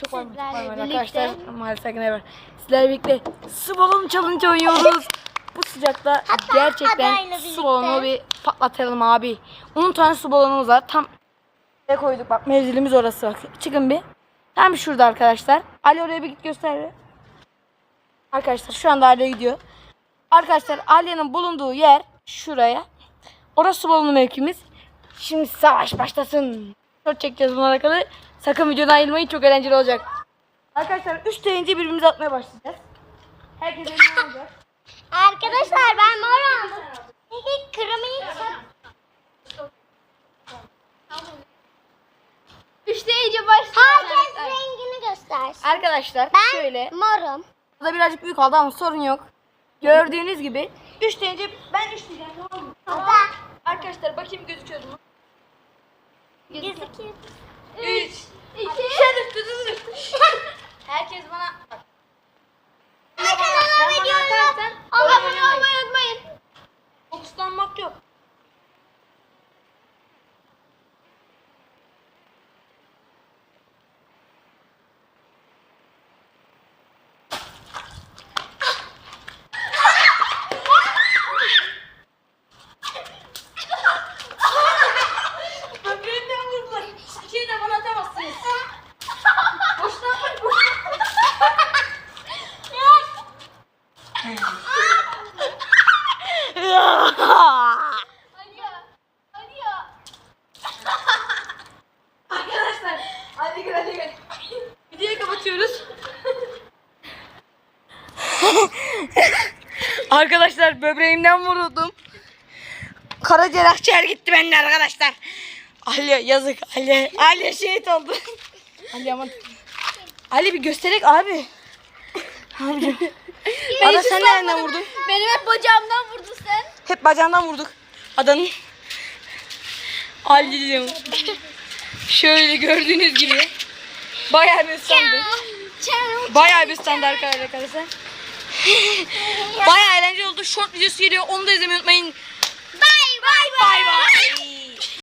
çok. Arkadaşlar maalesef ne var? Sizlerle birlikte su balonu challenge oynuyoruz. Bu sıcakta gerçekten birlikte. su balonu bir patlatalım abi. 10 tane su balonumuz var. Tam koyduk bak mevzilimiz orası bak. Çıkın bir. Tam şurada arkadaşlar. Ali oraya bir git göster. bir. Arkadaşlar şu anda Ali gidiyor. Arkadaşlar Alya'nın bulunduğu yer şuraya. Orası su balonu mevkimiz. Şimdi savaş başlasın. Çok çekeceğiz bununla alakalı. Sakın videodan ayrılmayın çok eğlenceli olacak. Arkadaşlar 3 deyince birbirimize atmaya başlayacağız. Herkes eline alacak. Arkadaşlar ben morum. İlk kırmızı Üçte iyice başlıyor. Herkes rengini göstersin. Arkadaşlar Ben şöyle. morum. Burada birazcık büyük oldu ama sorun yok. Gördüğünüz gibi 3 deyince ben 3 diyeceğim tamam mı? Ada. Arkadaşlar bakayım gözüküyor mu? Gözüküyor. 3 İki. Şey düştü dur düştü. Herkes bana bak. Ne kadar Sen bana videoyu atarsan Abone oyun olmayı oynamayız. unutmayın. Fokuslanmak yok. Böbreğimden vurdular. İkini de bana atamazsınız. Boşlanmak Aliya. Aliya. Arkadaşlar hadi gel hadi gel. Videoyu kapatıyoruz. arkadaşlar böbreğimden vuruldum. Karaciğer akciğer gitti benim arkadaşlar. Ali yazık Ali. Ali şehit oldu. Ali aman. Ali bir gösterek abi. Abi. Ada sen nereden vurdun? Benim hep bacağımdan vurdun sen. Hep bacağından vurduk. Adanın. Ali'cim. Şöyle gördüğünüz gibi. Bayağı bir ıslandı. Bayağı bir ıslandı arkadaşlar. Bayağı eğlenceli oldu. Short videosu geliyor. Onu da izlemeyi unutmayın. Bay bay Bay bay.